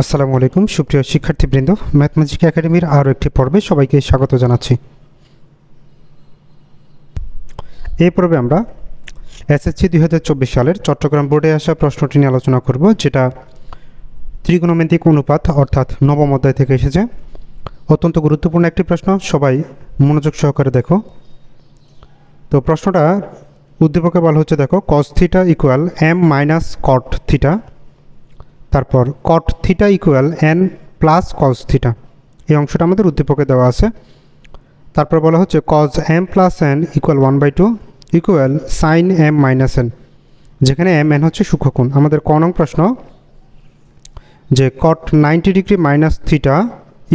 আসসালামু আলাইকুম, সুপ্রিয় শিক্ষার্থীবৃন্দ। ম্যাথমেটিক একাডেমির আরও একটি পর্বে সবাইকে স্বাগত জানাচ্ছি। এই পর্বে আমরা এসএসসি দুই হাজার চব্বিশ সালের চট্টগ্রাম বোর্ডে আসা প্রশ্নটি নিয়ে আলোচনা করব, যেটা ত্রিকোণমিতিক অনুপাত, অর্থাৎ নবম অধ্যায় থেকে এসেছে। অত্যন্ত গুরুত্বপূর্ণ একটি প্রশ্ন, সবাই মনোযোগ সহকারে দেখো। তো প্রশ্নটা উদ্দীপকে বলা হচ্ছে দেখো cos theta equal M minus cot theta তারপর cot theta equal N plus cos theta এই অংশটা আমাদের উদ্দীপকে দেওয়া আছে। তারপর বলা হচ্ছে cos M plus N equal one by two equal sine M minus N যেখানে এম এন হচ্ছে সূক্ষ্মকোণ আমাদের ক নং প্রশ্ন, যে cot ninety degree minus theta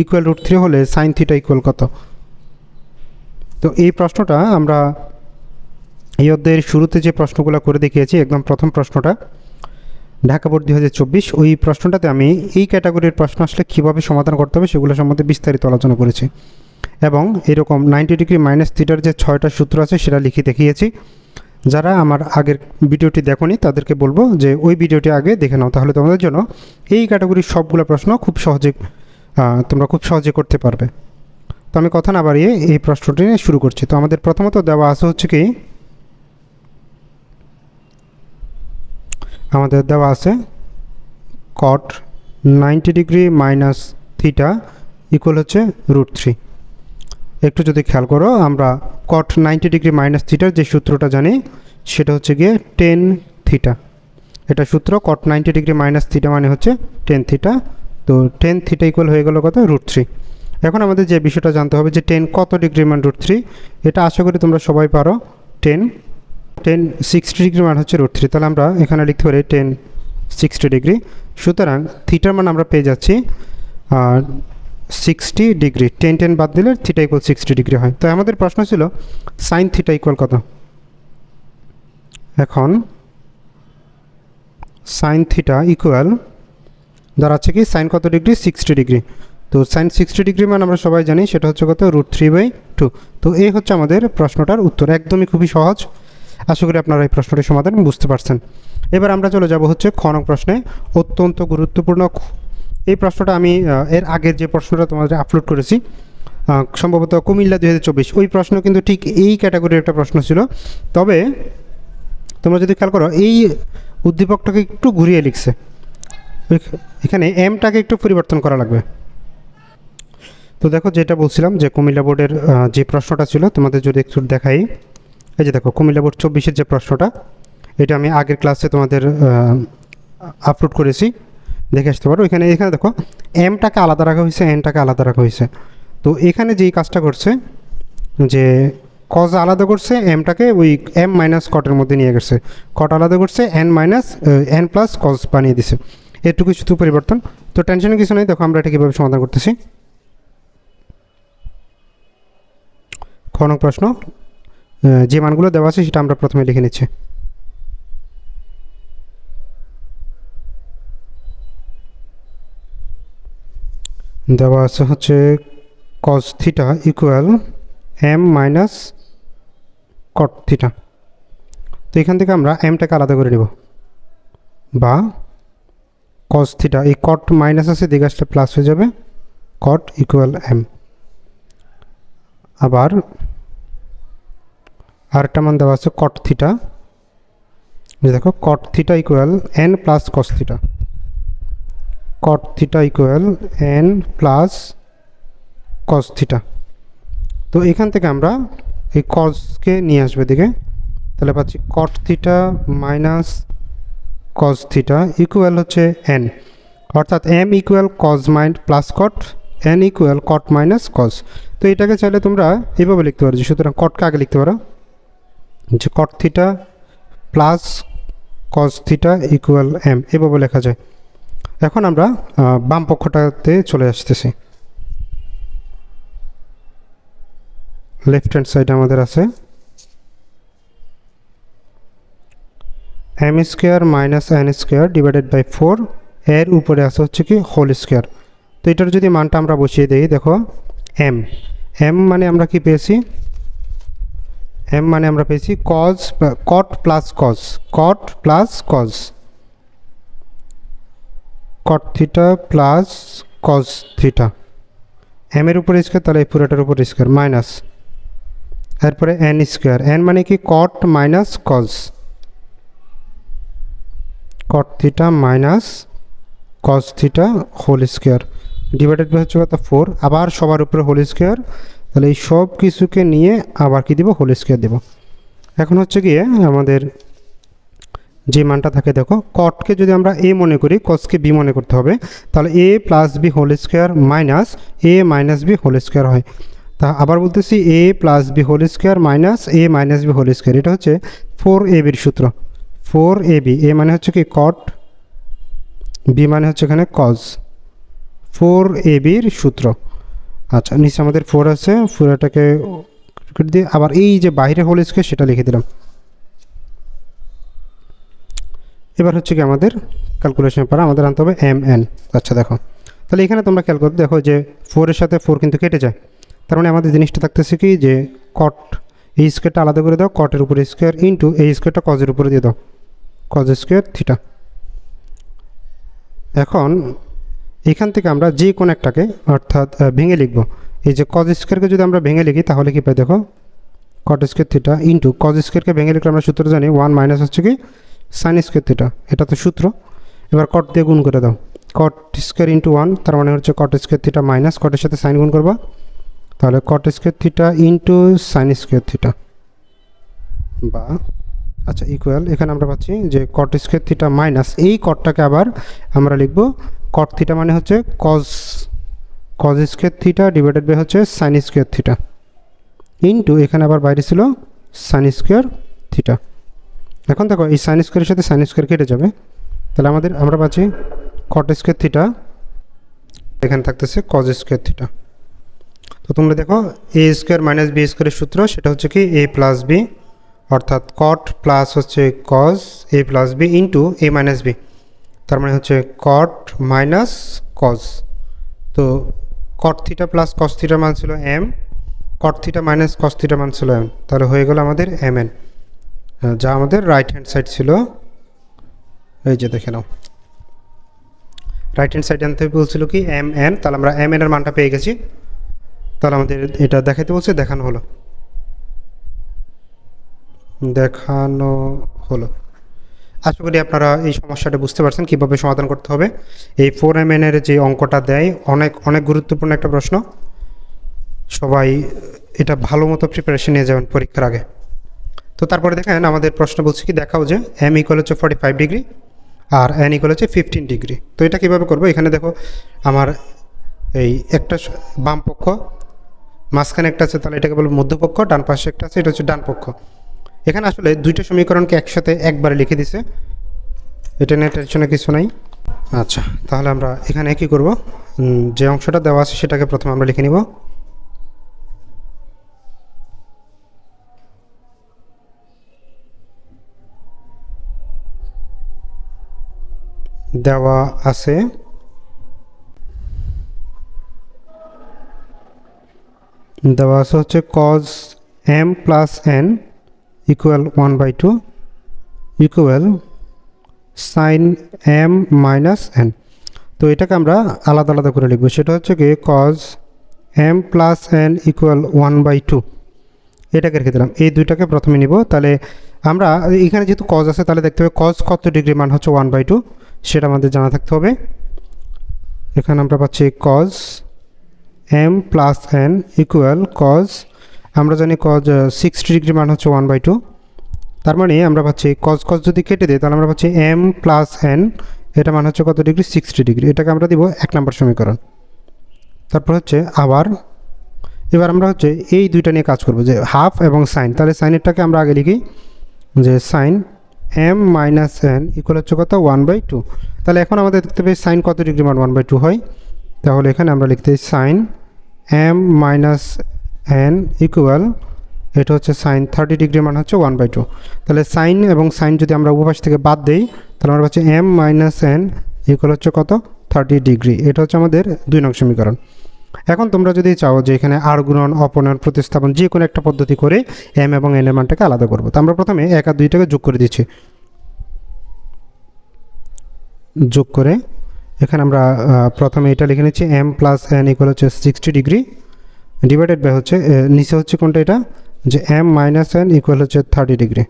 equal root three হলে সাইন থিটা ইকুয়াল কত? তো এই প্রশ্নটা আমরা এই অধ্যায়ের শুরুতে যে প্রশ্নগুলো করে দেখিয়েছি, একদম প্রথম প্রশ্নটা ঢাকা বোর্ড দুই হাজার চব্বিশ, ওই প্রশ্নটাতে আমি এই ক্যাটাগরির প্রশ্ন আসলে কীভাবে সমাধান করতে হবে সেগুলো সম্বন্ধে বিস্তারিত আলোচনা করেছি। এবং এরকম নাইনটি ডিগ্রি মাইনাস থিটার যে ছয়টা সূত্র আছে সেটা লিখে দেখিয়েছি। যারা আমার আগের ভিডিওটি দেখোনি, তাদেরকে বলব যে ওই ভিডিওটি আগে দেখে নাও, তাহলে তোমাদের জন্য এই ক্যাটাগরির সবগুলো প্রশ্ন খুব সহজে তোমরা খুব সহজে করতে পারবে। তো আমি কথা না বাড়িয়ে এই প্রশ্নটি নিয়ে শুরু করছি। তো আমাদের প্রথমত দেওয়া আছে হচ্ছে কি আমাদের দেওয়া আছে cot ninety degree minus theta equal হচ্ছে রুট থ্রি একটু যদি খেয়াল করো, আমরা কট নাইনটি ডিগ্রি মাইনাস থিটার যে সূত্রটা জানি, সেটা হচ্ছে গিয়ে টেন থিটা এটা সূত্র cot ninety degree minus theta মানে হচ্ছে টেন থিটা তো টেন থিটা ইকুয়াল হয়ে গেল কত? রুট থ্রি এখন আমাদের যে বিষয়টা জানতে হবে যে টেন কত ডিগ্রি মান রুট থ্রি এটা আশা করি তোমরা সবাই পারো। টেন টেন সিক্সটি ডিগ্রি মান হচ্ছে রুট থ্রি তাহলে আমরা এখানে লিখতে পারি টেন সিক্সটি ডিগ্রি সুতরাং থিটার মান আমরা পেয়ে যাচ্ছি, আর সিক্সটি ডিগ্রি টেন টেন বাদ দিলে থিটা ইকুয়াল সিক্সটি ডিগ্রি হয়। তো আমাদের প্রশ্ন ছিল সাইন থিটা ইকুয়াল কত? এখন সাইন থিটা ইকুয়াল দাঁড়াচ্ছে কি সাইন কত ডিগ্রি সিক্সটি ডিগ্রি তো সাইন সিক্সটি ডিগ্রি মান আমরা সবাই জানি, সেটা হচ্ছে কত? রুট থ্রি বাই টু তো এই হচ্ছে আমাদের প্রশ্নটার উত্তর, একদমই খুবই সহজ। আশা করি আপনারা এই প্রশ্নটির সমাধান বুঝতে পারছেন। এবার আমরা চলে যাব হচ্ছে খ নং প্রশ্নে, অত্যন্ত গুরুত্বপূর্ণ এই প্রশ্নটা আমি এর আগের যে প্রশ্নটা তোমাদের আপলোড করেছি সম্ভবত কুমিল্লা দুই হাজার চব্বিশ, ওই প্রশ্ন কিন্তু ঠিক এই ক্যাটাগরির একটা প্রশ্ন ছিল। তবে তোমরা যদি খেয়াল করো, এই উদ্দীপকটাকে একটু ঘুরিয়ে লিখছে। এখানে এমটাকে একটু পরিবর্তন করা লাগবে। তো দেখো যেটা বলছিলাম যে কুমিল্লা বোর্ডের যে প্রশ্নটা ছিল, তোমাদের যদি একটু দেখাই। এই যে দেখো, কুমিল্লা বোর্ড চব্বিশের যে প্রশ্নটা, এটা আমি আগের ক্লাসে তোমাদের আপলোড করেছি। দেখে আসতে পারো। এখানে এখানে দেখো এমটাকে আলাদা রাখা হয়েছে এনটাকে আলাদা রাখা হয়েছে। তো এখানে যেই কাজটা করছে, যে কজ আলাদা করছে এমটাকে ওই এম মাইনাস কটের মধ্যে নিয়ে গেছে। কট আলাদা করছে N minus N plus cos বানিয়ে দিছে। এটুকু শুধু পরিবর্তন। তো টেনশনের কিছু নেই। দেখো, আমরা এটা কীভাবে সমাধান করতেছি। খ নং প্রশ্ন। যে মানগুলো দেওয়া আছে সেটা আমরা প্রথমে লিখে নিচ্ছি। দেওয়া আছে হচ্ছে cos theta equal M minus cot theta তো এখান থেকে আমরা এমটাকে আলাদা করে নেব। বা কস থিটা এই কট মাইনাস আছে, দিকে প্লাস হয়ে যাবে। কট ইকুয়াল এম আবার আরেকটা মান দেওয়া আছে কট থিটা যে দেখো cot theta equal N plus cos theta cot theta equal N plus cos theta তো এখান থেকে আমরা এই কসকে নিয়ে আসবে দিকে তাহলে পাচ্ছি cot theta minus cos theta equal হচ্ছে এন অর্থাৎ M equal cos mind plus cot N equal cot minus cos তো এটাকে চাইলে তোমরা এভাবে লিখতে পারো সুতরাং কটকে আগে লিখতে পারো। যে cot theta plus cos theta equal M এভাবে লেখা যায়। এখন আমরা বাম পক্ষটাতে চলে আসতেছি। লেফট হ্যান্ড সাইডে আমাদের আছে। M square minus N square divided by four এর উপরে আছে হচ্ছে কি হোল স্কোয়ার তো এটার যদি মানটা আমরা বসিয়ে দিই, দেখো এম এম মানে আমরা কি পেয়েছি? এম মানে আমরা পেয়েছি cos cot plus cos cot plus cos cot theta plus cos theta M এর উপর স্কোয়ার তাহলে এই পুরোটার উপর স্কোয়ার মাইনাস এরপরে এন স্কোয়ার এন মানে কি cot minus cos cot theta minus cos theta whole square divided by হচ্ছে কত? ফোর আবার সবার উপরে হোল স্কোয়ার তাহলে এই সব কিছুকে নিয়ে আবার কি দিব? হোল স্কোয়ার দেব। এখন হচ্ছে গিয়ে আমাদের যে মানটা থাকে, দেখো কটকে যদি আমরা এ মনে করি কসকে বি মনে করতে হবে, তাহলে A plus B whole square minus A minus B whole square হয়। তা আবার বলতেছি A plus B whole square minus A minus B whole square এটা হচ্ছে ফোর এ বির সূত্র। ফোর এ বি এ মানে হচ্ছে কি কট বি মানে হচ্ছে এখানে কজ ফোর এ বির সূত্র। আচ্ছা নিচে আমাদের ফোর আছে ফোরটাকে দিয়ে আবার এই যে বাইরে হোল স্কোয়ার সেটা লিখে দিলাম। এবার হচ্ছে কি আমাদের ক্যালকুলেশন পারা আমাদের আনতে হবে এম এন আচ্ছা দেখো। তাহলে এখানে তোমরা খেয়াল করতে দেখো যে ফোরের সাথে ফোর কিন্তু কেটে যায়। তার মানে আমাদের জিনিসটা থাকতেছে কি যে কট এই স্কোয়ারটা আলাদা করে দাও কটের উপরে স্কোয়ার ইন্টু এই স্কোয়ারটা কজের উপরে দিয়ে দাও। কজ স্কোয়ার থিটা এখন এখান থেকে আমরা যে কোনো একটাকে, অর্থাৎ ভেঙে লিখব। এই যে কজ স্কোয়ারকে যদি আমরা ভেঙে লিখি, তাহলে কী পাই দেখো? Cot square theta into cos স্কোয়ারকে ভেঙে লিখলে আমরা সূত্র জানি ওয়ান মাইনাস হচ্ছে কি? সাইন স্কোয়ার থিটা এটা তো সূত্র। এবার কট দিয়ে গুণ করে দাও। কট স্কোয়ার ইন্টু ওয়ান তার মানে হচ্ছে কট স্কোয়ার থিটা মাইনাস কটের সাথে সাইন গুণ করবা। তাহলে cot square theta into sine square theta বা আচ্ছা ইকুয়াল এখানে আমরা পাচ্ছি যে কট স্কোয়ার থিটা মাইনাস এই কটটাকে আবার আমরা লিখব কট থিটা মানে হচ্ছে cos cos square theta divided by হচ্ছে সাইন স্কোয়ার থিটা ইন্টু এখানে আবার বাইরে ছিল সাইন স্কোয়ার থিটা এখন দেখো এই সাইন স্কোয়ারের সাথে সাইন স্কোয়ার কেটে যাবে। তাহলে আমাদের, আমরা পাচ্ছি কট স্কোয়ার থিটা এখানে থাকতেছে কজ স্কোয়ার থিটা তো তোমরা দেখো এ স্কোয়ার মাইনাস বি স্কোয়ারের সূত্র, সেটা হচ্ছে কি এ প্লাস বি অর্থাৎ কট প্লাস হচ্ছে cos A plus B into A minus B তার মানে হচ্ছে কট মাইনাস কজ তো কট থিটা প্লাস কস থিটার মান ছিল M cot theta minus cos থিটার মান ছিল এম তাহলে হয়ে গেল আমাদের এম এন যা আমাদের রাইট হ্যান্ড সাইড ছিল। এই যে দেখে নাও। রাইট হ্যান্ড সাইড আনতে বলছিল কি এম এন তাহলে আমরা এম এর মানটা পেয়ে গেছি। তাহলে আমাদের এটা দেখাতে বলছে, দেখানো হলো। দেখানো হলো। আশা করি আপনারা এই সমস্যাটা বুঝতে পারছেন, কীভাবে সমাধান করতে হবে। এই ফোর এম এর যে অঙ্কটা দেয়, অনেক অনেক গুরুত্বপূর্ণ একটা প্রশ্ন। সবাই এটা ভালো মতো প্রিপারেশন নিয়ে যাবেন পরীক্ষার আগে। তো তারপরে দেখেন, আমাদের প্রশ্ন বলছে কি, দেখাও যে এম ইকুয়াল হচ্ছে ফর্টি ফাইভ ডিগ্রি আর এন ইকুয়াল হচ্ছে ফিফটিন ডিগ্রি তো এটা কীভাবে করব? এখানে দেখো, আমার এই একটা বাম পক্ষ, মাঝখানে একটা আছে, তাহলে এটাকে বলব মধ্যপক্ষ, ডান পাশে একটা আছে, এটা হচ্ছে ডান পক্ষ। এখানে আসলে দুইটা সমীকরণকে একসাথে একবারে লিখে দিছে। এটা নিয়ে টেনশনে কিছু নাই। আচ্ছা তাহলে আমরা এখানে কি করব? যে অংশটা দেওয়া আছে সেটাকে প্রথমে আমরা লিখে নিব। দেওয়া আছে। দেওয়া আছে হচ্ছে cos M plus N equal one by two equal sine M minus N তো এটাকে আমরা আলাদা আলাদা করে লিখব। সেটা হচ্ছে কি cos M plus N equal one by two এটাকে রেখে দিলাম। এই দুইটাকে প্রথমে নিব। তাহলে আমরা এখানে যেহেতু কজ আছে, তাহলে দেখতে হবে কজ কত ডিগ্রি মান হচ্ছে ওয়ান বাই টু সেটা আমাদের জানা থাকতে হবে। এখানে আমরা পাচ্ছি cos M plus N equal cos আমরা জানি কজ সিক্সটি ডিগ্রি মান হচ্ছে ওয়ান বাই টু তার মানে আমরা পাচ্ছি কজ কজ যদি কেটে দিই, তাহলে আমরা পাচ্ছি এম প্লাস এন এটা মান হচ্ছে কত ডিগ্রি সিক্সটি ডিগ্রি এটাকে আমরা দিব এক নম্বর সমীকরণ। তারপর হচ্ছে আবার, এবার আমরা হচ্ছে এই দুইটা নিয়ে কাজ করব, যে হাফ এবং সাইন তাহলে সাইনেরটাকে আমরা আগে লিখি, যে sine M minus N equal হচ্ছে কত? ওয়ান বাই টু তাহলে এখন আমাদের দেখতে পাই সাইন কত ডিগ্রি মান? ওয়ান বাই টু হয়। তাহলে এখানে আমরা লিখতে sine M minus N equal এটা হচ্ছে সাইন থার্টি ডিগ্রি মান হচ্ছে ওয়ান বাই টু তাহলে সাইন এবং সাইন যদি আমরা উপাশ থেকে বাদ দিই, তাহলে আমরা পাচ্ছি এম মাইনাস এন ইকুয়াল হচ্ছে কত? থার্টি ডিগ্রি এটা হচ্ছে আমাদের দুই নং সমীকরণ। এখন তোমরা যদি চাও যে এখানে আর গুণন, অপনয়ন, প্রতিস্থাপন যে কোনো একটা পদ্ধতি করে এম এবং এন এর মানটাকে আলাদা করব। তো আমরা প্রথমে এক আর দুইটাকে যোগ করে দিচ্ছি। যোগ করে এখানে আমরা প্রথমে এটা লিখে নিচ্ছি এম প্লাস এন ইকুয়াল হচ্ছে সিক্সটি ডিগ্রি ডিভাইডেড বাই হচ্ছে নিচে হচ্ছে কোনটা এটা? যে এম মাইনাস এন ইকুয়াল হচ্ছে থার্টি ডিগ্রি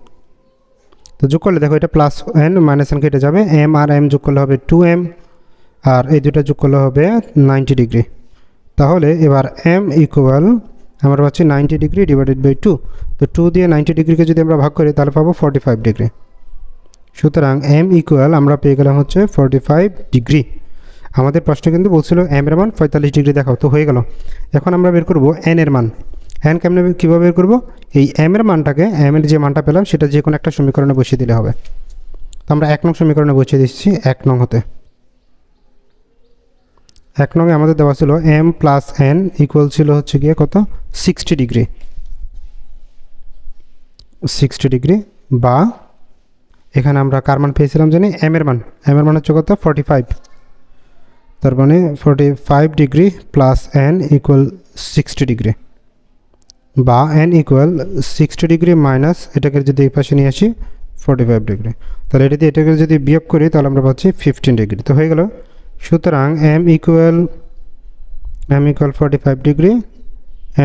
তো যোগ করলে দেখো এটা প্লাস এন মাইনাস এন কেটে যাবে। এম আর এম যোগ করলে হবে টু এম আর এই দুটা যোগ করলে হবে নাইনটি ডিগ্রি তাহলে এবার এম ইকুয়াল আমরা পাচ্ছি ninety degree divided by two তো টু দিয়ে নাইনটি ডিগ্রিকে যদি আমরা ভাগ করি, তাহলে পাবো ফর্টি ফাইভ ডিগ্রি সুতরাং এম ইকুয়াল আমরা পেয়ে গেলাম হচ্ছে ফর্টি ফাইভ ডিগ্রি আমাদের প্রশ্ন কিন্তু বলছিল এম এর মান পঁয়তাল্লিশ ডিগ্রি দেখাও, তো হয়ে গেল। এখন আমরা বের করব এন এর মান। এন কেমনে কীভাবে বের করব? এই এম এর মানটাকে এম এর যে মানটা পেলাম, সেটা যে কোনো একটা সমীকরণে বসিয়ে দিলে হবে। তো আমরা এক নং সমীকরণে বসিয়ে দিচ্ছি এক নং হতে। এক নংয়ে আমাদের দেওয়া ছিল এম প্লাস এন ইকুয়াল ছিল হচ্ছে গিয়ে কত? Sixty degree. সিক্সটি ডিগ্রি বা এখানে আমরা কার মান পেয়েছিলাম জানি? এম এর মান। এম এর মান হচ্ছে কত? ফর্টি ফাইভ তার মানে forty five degree plus N equal sixty degree বা N equal sixty degree minus এটাকে যদি এই পাশে নিয়ে আসি ফর্টি ফাইভ ডিগ্রি তাহলে এটা দিয়ে এটাকে যদি বিয়োগ করি, তাহলে আমরা পাচ্ছি ফিফটিন ডিগ্রি তো হয়ে গেল। সুতরাং M equal M equal forty five degree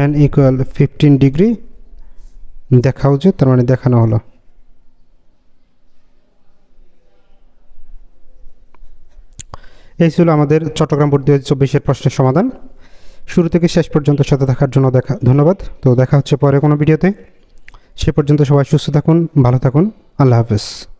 N equal fifteen degree দেখা উচিত তার মানে দেখানো হলো। এই ছিল আমাদের চট্টগ্রাম বোর্ড হাজার চব্বিশের প্রশ্নের সমাধান। শুরু থেকে শেষ পর্যন্ত সাথে থাকার জন্য দেখা, ধন্যবাদ। তো দেখা হচ্ছে পরে কোনো ভিডিওতে। সে পর্যন্ত সবাই সুস্থ থাকুন, ভালো থাকুন। আল্লাহ হাফেজ।